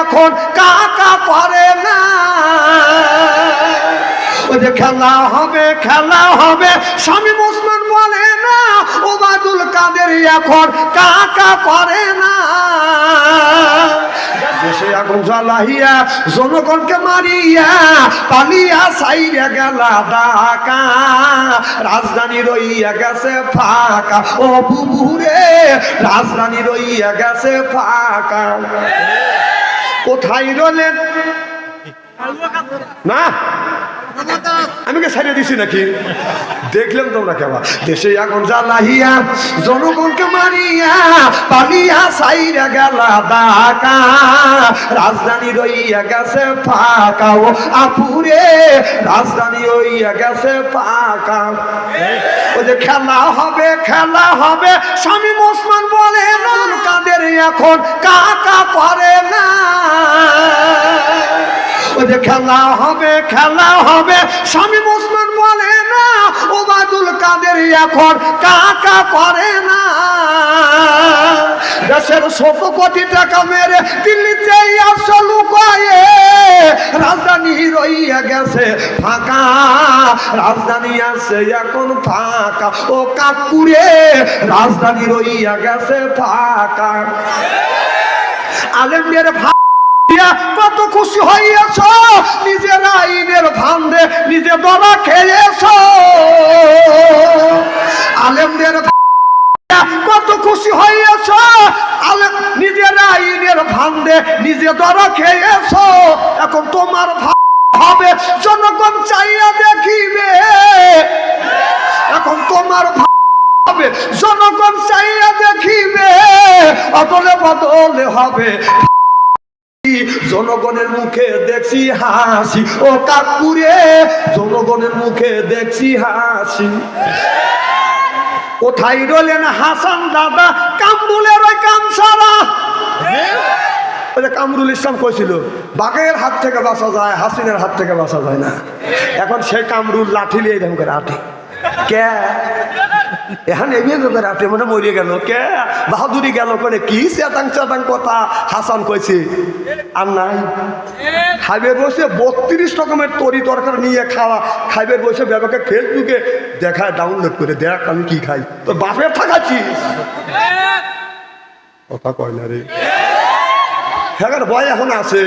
এখন কাকা করে না। ওই যে খেলা হবে খেলা হবে, স্বামী মুসলমান বলে না, ওবায়দুল কাদের এখন কাকা করে না। দেশে আগুন জ্বালাইয়া, জনগণকে মারিয়া, পালিয়া সাইরে গেলা ডাকা রাজধানী রইয়া গেছে ফাঁকা। ও বুবুরে রাজধানী রইয়া গেছে ফাঁকা। কোথায় রলেন? না? আমি কে ছাড়িয়ে দিছি নাকি? দেখলাম তোমরা কেমন দেশে এখন জ্বালাইয়া, জনগণকে মারিয়া, পালিয়া সাইরা গেলা ডাকা রাজধানী রইয়া গেছে ফাঁকা। ও আপুরে রাজধানী রইয়া গেছে ফাঁকা। ও যে খেলা হবে খেলা হবে, স্বামী মুসলমান বলে কাদের এখন, কাকা করে না। যে খেলা হবে খেলা হবে। স্বামী মুসলমান বলে না, ওবায়দুল কাদের এখন কাকা করে না। দেশের শত কোটি টাকা মেরে দিল্লিতে আসো লুকায়ে রাজধানী রইয়া গেছে ফাঁকা। রাজধানী আছে এখন ফাঁকা। ও কাকুরে, রাজধানী রইয়া গেছে ফাঁকা। আলেমদের দিয়া কত খুশি হইয়াছ? নিজের আইনের ভান্ডে নিজে দলা খেয়েছ। দেখছি হাসি। ও কাকুরে, জনগণের মুখে দেখছি হাসি। কোথায় রলেন হাসান দাদা? কামরুলের ওই কামসারা। কামরুল ইসলাম কইছিল, বাঘের হাত থেকে বাঁচা যায়, হাসিনের হাত থেকে বাঁচা যায় না। এখন সে কামরুল লাঠি নিয়ে এরকম আঠে কে? এখন এমনি করে আঠে মানে মরিয়ে গেল। কে? বাহাদুরি গেল করে কি চেতাং চেতাং কথা হাসান কইছে? আর নাই। খাইবে বসে বত্রিশ রকমের তরি তরকার নিয়ে খাওয়া, খাইবে বসে ব্যাপারকে ফেসবুকে দেখায় ডাউনলোড করে, দেখ আমি কি খাই। তো বাপের থাকাচ্ছিস কথা কয় না রে। হ্যাঁ ভয় এখন আছে।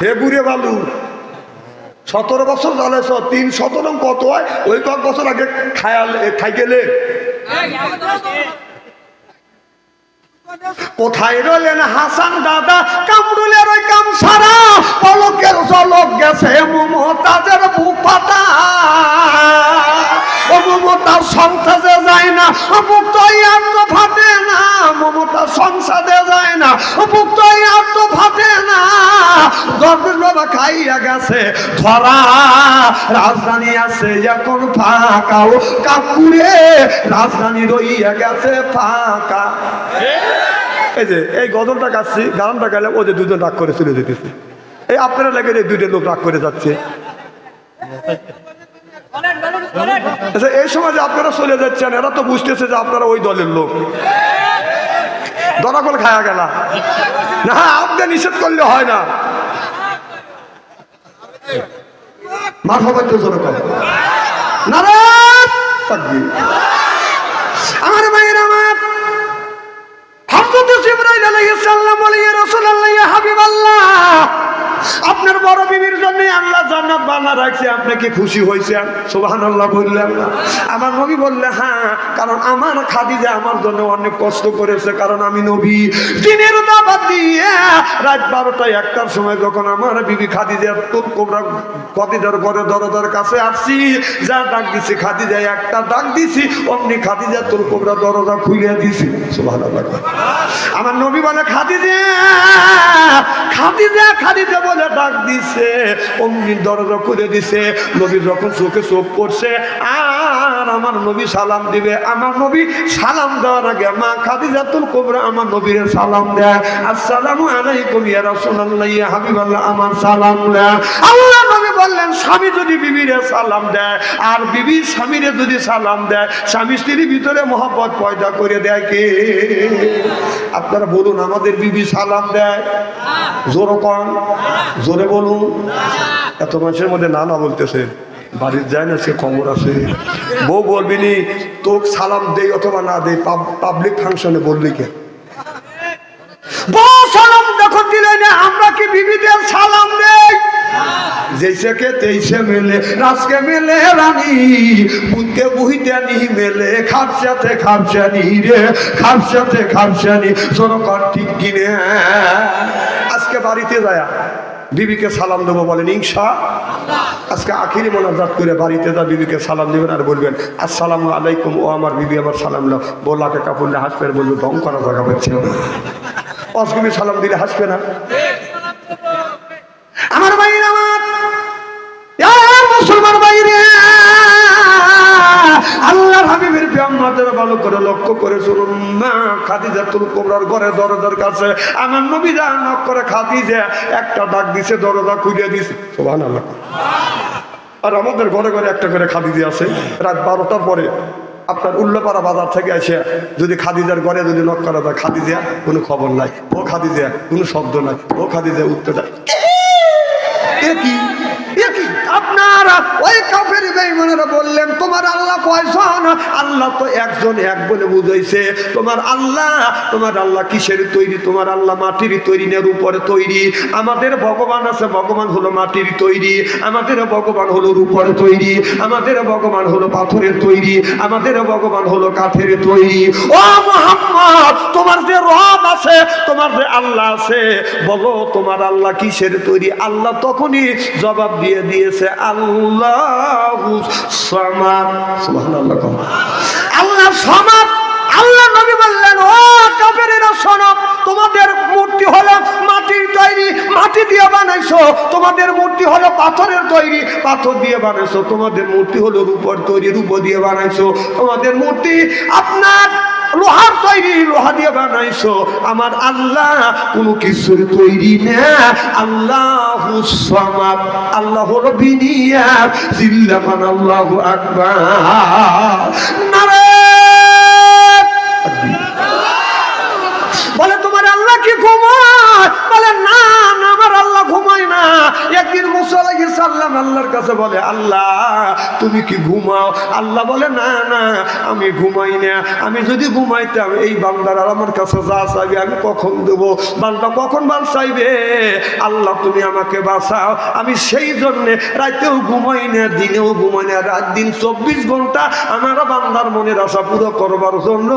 হে বুড়ে বালু, সতেরো বছর চলেছ তিন সতেরো কত হয়? ওই কয়েক বছর আগে খায়াল, খাই গেলে। কোথায় রইলেন হাসান দাদা? কামরুলের ওই কাম সারা পলকের গেছে মমতাজের মমতার সংসারে যায় না তো আর তো ফাটে না। মমতার সংসারে যায় না তো ফাটে না। খাইয়া গেছে ধরা। রাজধানী আছে এখন ফাঁকা। ও কাকুরে, রাজধানী রইয়া গেছে ফাঁকা। এই যে, এই গজলটা গাচ্ছি, গানটা গেলে ওদের দুজন রাগ করে চলে যেতেছে। এই আপনারা লাগে এই দুইটা লোক রাগ করে যাচ্ছে। আচ্ছা এই সময় যে আপনারা চলে যাচ্ছেন, এরা তো বুঝতেছে যে আপনারা ওই দলের লোক। দরাকল খায়া গেলা। না, আপনি নিষেধ করলে হয় না। মাথা বাধ্য জোরে কর নারায়ণ তাকবীর। আমার ভাইয়ের আমার হযরত জিবরাইল আলাইহিস সালাম বলে ইয়া রাসূলুল্লাহ ইয়া হাবিবাল্লাহ আপনার বড় বিবির জন্য আল্লাহ জান্নাত বানা রাখছে। আপনি কি খুশি হয়েছেন? সুবহানাল্লাহ বললেন আমার নবী বললে হ্যাঁ কারণ আমার খাদিজা আমার জন্য অনেক কষ্ট করেছে, কারণ আমি নবী। দিনের দাবাত দিয়ে রাত বারোটায় একটার সময় যখন আমার বিবি খাদিজা তোর কোবরা খাদিজার ঘরে দরজার কাছে আসছি, যা ডাক দিছি, খাদিজা একটা ডাক দিছি, অমনি খাদিজা তোর কোবরা দরজা খুলে দিছি। সুবহানাল্লাহ। আমার নবী বলে, খাদিজা খাদিজা খাদিজা বলে ডাক দিছে, অমনি দরজা খুলে দিছে নবী যখন চোখে চোখ পড়ছে, আর আমার নবী সালাম দিবে, আমার নবী সালাম দেওয়ার আগে, মা খাদিজাতুল কোবরা, আমার নবীর সালাম দেয়। আসসালামু আলাইকুম ইয়া রাসূলুল্লাহ, ইয়া হাবিবাল্লাহ, আমার সালাম দেয়। আল্লাহ বললেন, স্বামী যদি বিবিরে সালাম দেয় আর বিবি স্বামীরে যদি সালাম দেয়, স্বামী স্ত্রীর ভিতরে মহব্বত পয়দা করে দেয় কে? আপনারা বলুন, আমাদের বিবি সালাম দেয়? জোরে কন, জোরে বলুন। এত মানুষের মধ্যে না না বলতেছে, বাড়ির যায় না সে খবর আছে। বউ বলবি নি, তোকে সালাম দেই অথবা না দেই পাবলিক ফাংশনে বলবি কে? বউ সালাম যখন দিলে না আমরা কি বিবিদের সালাম দেই? জেসে কে তেইসে মেলে, রাজকে মেলে রানী বুনকে বুহিটানি মেলে, খাপসাতে খাপসানি রে, খাপসাতে খাপসানি জনকর ঠিক কিনে। আজকে বাড়িতে যায় বিবিকে সালাম দেবো বলেন ইংসা আজকে আখিরি মোনাজাত করে বাড়িতে যা বিবিকে সালাম দেবেন আর বলবেন, আসসালামু আলাইকুম, ও আমার বিবি, আমার সালাম দাও। বোলাকে নিয়ে হাসবে বলবে, দম করা জায়গা পাচ্ছে অসগুমি সালাম দিলে হাসবে না। ভালো করে লক্ষ্য করে না কাছে। যা নক করে একটা ডাক দিছে, দরজা আর আমাদের ঘরে ঘরে একটা করে খাদিজা আছে। রাত বারোটার পরে আপনার উল্লাপাড়া বাজার থেকে এসে যদি খাদিজার ঘরে যদি নক করা যায়, খাদিজা, কোনো খবর নাই। ও খাদিজা, কোনো শব্দ নাই। ও খাদিজা উঠতে যায়। আপনারা ওই কাফের বেঈমানেরা বললেন, তোমার আল্লাহ কয়জন? আল্লাহ তো একজন, এক বলে বুঝাইছে। তোমার আল্লাহ তোমার আল্লাহ কিসের তৈরি? তোমার আল্লাহ মাটির তৈরি নের উপরে তৈরি? আমাদের ভগবান আছে, ভগবান হলো মাটির তৈরি। আমাদের ভগবান হলো রূপরে তৈরি। আমাদের ভগবান হলো পাথরের তৈরি। আমাদের ভগবান হলো কাঠের তৈরি। ও মোহাম্মদ, তোমার যে রব আছে, তোমার যে আল্লাহ আছে, বলো তোমার আল্লাহ কিসের তৈরি? আল্লাহ তখনই জবাব দিয়ে দিয়েছে, আল্লাহ আল্লাহ শোনো, তোমাদের মূর্তি হলো মাটির তৈরি, মাটি দিয়ে বানাইছো। তোমাদের মূর্তি হলো পাথরের তৈরি, পাথর দিয়ে বানাইছো। তোমাদের মূর্তি হলো রূপর তৈরি, রূপ দিয়ে বানাইছো। তোমাদের মূর্তি আপনার লোহার তৈরি, লোহা দিয়ে বানাইছো। আমার আল্লাহ কোনো কিছুর তৈরি না। আল্লাহ সমাদ, আল্লাহ জিল্লামান আল্লাহ আকবার। নারে একদিন মুসা আলাইহিস সালাম আল্লাহর কাছে বলে, আল্লাহ, তুমি কি ঘুমাও? আল্লাহ বলে, না না, আমি ঘুমাই না। আমি যদি ঘুমাইতাম, এই বান্দার আর আমার কাছে যা চাইবে আমি কখন দেবো? বান্দা কখন বাল চাইবে? আল্লাহ, তুমি আমাকে বাঁচাও। আমি সেই জন্যে রাতেও ঘুমাই না, দিনেও ঘুমাই না, রাত দিন চব্বিশ ঘণ্টা আমার বান্দার মনের আশা পুরো করবার জন্য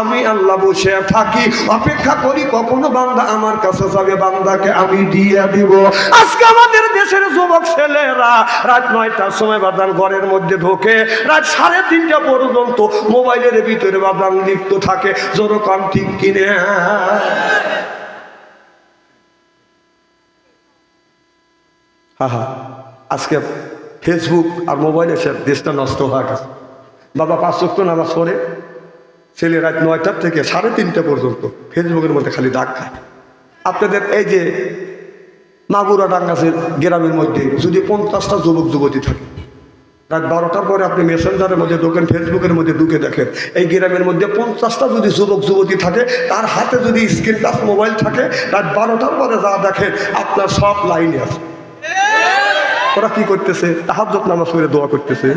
আমি আল্লাহ বসে থাকি। অপেক্ষা করি কখনো বান্দা আমার কাছে যাবে, বান্দাকে আমি দিয়ে দিব। আজকে আমাদের দেশের যুবক ছেলেরা রাত নয়টার সময় বাদান ঘরের মধ্যে ঢোকে, রাত সাড়ে তিনটা পর্যন্ত মোবাইলের ভিতরে বাদান লিপ্ত থাকে জোরকম ঠিক কিনে? আজকে ফেসবুক আর মোবাইল সে দেশটা নষ্ট হয়ে গেছে। বাবা পাঁচ তো নামাজ পড়ে, ছেলে রাত নয়টার থেকে সাড়ে তিনটা পর্যন্ত ফেসবুকের মধ্যে খালি দাগ খায় আপনাদের এই যে মাগুরা ডাঙ্গাসের গ্রামের মধ্যে যদি পঞ্চাশটা যুবক যুবতী থাকে। রাত বারোটার পরে আপনি মেসেঞ্জারের মধ্যে ঢোকেন ফেসবুকের মধ্যে ঢুকে দেখেন। এই গ্রামের মধ্যে পঞ্চাশটা যদি যুবক যুবতী থাকে তার হাতে যদি স্ক্রিন টাচ মোবাইল থাকে রাত বারোটার পরে যা দেখেন আপনার সব লাইনে আছে। ওরা কি করতেছে? তাহার নামাজ করে দোয়া করতেছে।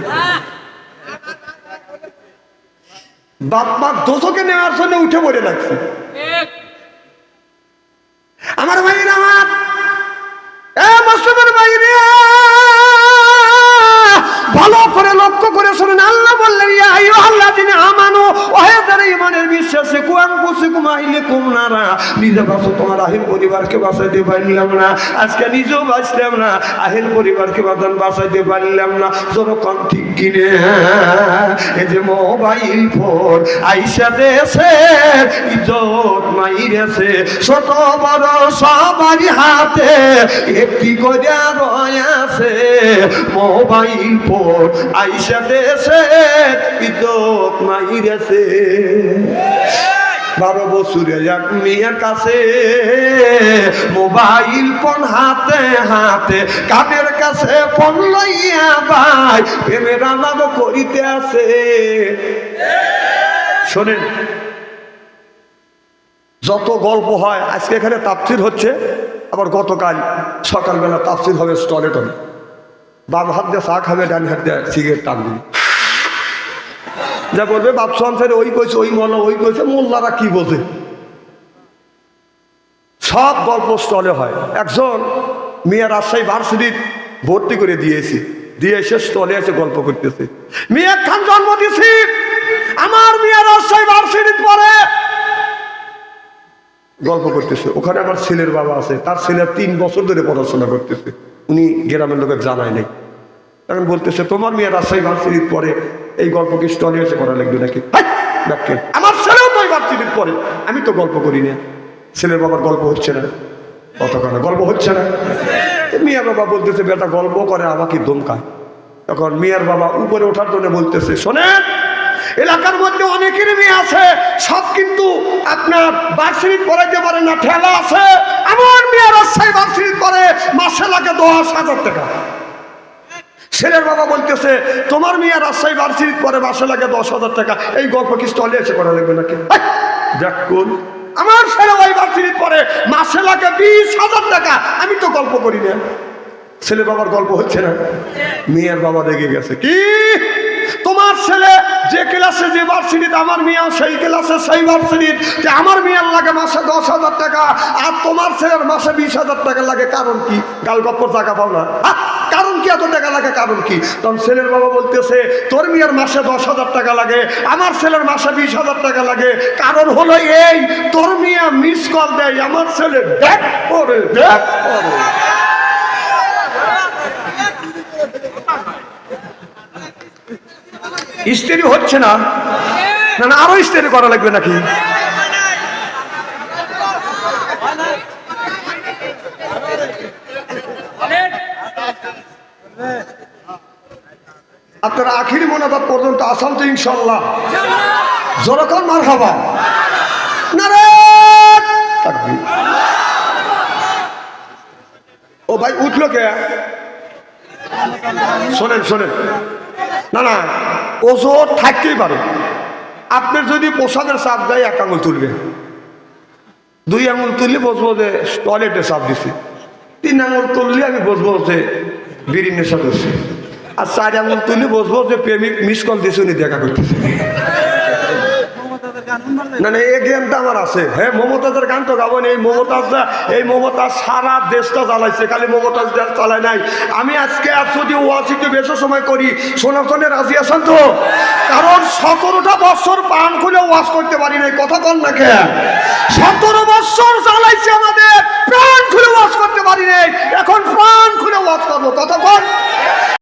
বাপ মা দোষকে নেওয়ার জন্য উঠে পড়ে লাগছে। আমার ভাইয়ের আল্লাহ তিনি আমানো ওহে যারা ইমানের বিশ্বাসে কুয়াং পুষে কুমাইলে কুম নারা। নিজে বাঁচো তোমার আহিল পরিবারকে বাঁচাইতে পারলাম না। আজকে নিজেও বাঁচলাম না, আহিল পরিবারকে বাঁচান বাঁচাইতে পারলাম না। যখন ঠিক কিনে, এই যে মোবাইল ফোন আইসা দেশে ইজ্জত মাইরেছে। ছোট, বড় সবারই হাতে একটি করে রয়েছে মোবাইল ফোন আইসা দেশে ইজ্জত মাইরেছে। বারো বছরে এক মেয়ের কাছে মোবাইল ফোন হাতে হাতে, কানের কাছে ফোন লইয়া ভাই, প্রেমের আলাপ করিতে আছে শোনেন, যত গল্প হয়, আজকে এখানে তাপসির হচ্ছে, আবার গতকাল সকালবেলা তাপসির হবে, স্টলে টলে। বাম হাত দিয়ে চা খাবে ডান হাত দিয়ে, সিগারেট টানবে। যা বলবে বাপসু আনসারে ওই কইছে, ওই মনে, ওই কইছে, মোল্লারা কি বোঝে সব গল্প স্টলে হয়। একজন মিয়া রাজশাহী ভার্সিটির ভর্তি করে দিয়েছি। দিয়ে এসে স্টলে এসে গল্প করতেছে। মিয়া খান জন্ম দিয়েছি? আমার মিয়া রাজশাহী ভার্সিটির পরে। গল্প করতেছে। ওখানে আমার ছেলের বাবা আছে। তার ছেলে তিন বছর ধরে পড়াশোনা করতেছে। উনি গ্রামের লোকের জানায় নাই। এখন বলতেছে, তোমার মেয়ে রাজশাহী ভার্সিটির পরে এই গল্প কি স্টলে এসে করা লাগবে নাকি। আমার ছেলেও তো এই ভার্সিটির পরে। আমি তো গল্প করি না। ছেলের বাবার গল্প হচ্ছে না। কত কথা গল্প হচ্ছে না। মিয়া বাবা বলতেছে, বেটা, গল্প করে, আমাকে দমকায় তখন মিয়ার বাবা উপরে ওঠার জন্য বলতেছে, শোনেন, এলাকার মধ্যে অনেকের মেয়ে আছে। সব কিন্তু আপনার বার্ষিক পড়াইতে পারে না, ঠেলা আছে। আমার মেয়ে রাজশাহী বার্ষিক পরে মাসে লাগে দশ হাজার টাকা। ছেলের বাবা বলতেছে, তোমার মেয়ে রাজশাহী বার্ষিক পরে মাসে লাগে দশ হাজার টাকা। এই গল্প কি স্টলে এসে করা লাগবে নাকি! দেখ আমার ছেলে ওই বার্ষিক পরে মাসে লাগে বিশ হাজার টাকা। আমি তো গল্প করি না। ছেলে বাবার গল্প হচ্ছে না। মেয়ের বাবা রেগে গেছে। কি? তোমার ছেলে যে ক্লাসে যে ভার্সিটিতে আমার মেয়েও সেই ক্লাসে সেই যে আমার মেয়ের লাগে মাসে দশ হাজার টাকা। আর তোমার ছেলের মাসে বিশ হাজার টাকা লাগে। কারণ কি? গাল গপ্পর টাকা পাও না। কি এত টাকা লাগে? কারণ কি? তখন ছেলের বাবা বলতেছে, তোর মেয়ের মাসে দশ হাজার টাকা লাগে, আমার ছেলের মাসে বিশ হাজার টাকা লাগে। কারণ হলো এই, তোর মেয়ে মিস কল দেয়, আমার ছেলে দেখ করে দেখ করে স্ত্রী হচ্ছে না না, আরও স্ত্রী করা লাগবে নাকি? আপনারা আখিরি মোনাজাত পর্যন্ত আসাম তো ইনশাল্লাহ জোরকম মার হবা না রে তাকবীর। ও ভাই, উঠল কে? শোনেন শোনেন। না না, ওজোর থাকতেই পারে। আপনার যদি পোশাকের চাপ দেয়, এক আঙুল তুলবে। দুই আঙুল তুললে বসবো যে টয়লেটে চাপ দিছি। তিন আঙুল তুললে আমি বসবো যে বিড়ি নেশা করছি আর চার আঙুল তুমি বসবো যে প্রেমিক মিস কল দিস উনি দেখা করতেছে। না না এই জ্ঞানটা আমার আছে। হ্যাঁ মমতাজের গান তো গাবো এই মমতাজটা এই মমতাজ সারা দেশটা চালাইছে খালি মমতাজ চালায় নাই। আমি আজকে যদি ওয়াসিকে বেশি সময় করি সনাতনে রাজি আছেন তো? কারণ সতেরোটা বছর পান খুলে ওয়াশ করতে পারি নাই কথা কন না কে? সতেরো বছর চালাইছে আমাদের প্রাণ খুলে ওয়াশ করতে পারি নাই। এখন প্রাণ খুলে ওয়াশ করব কথা কন।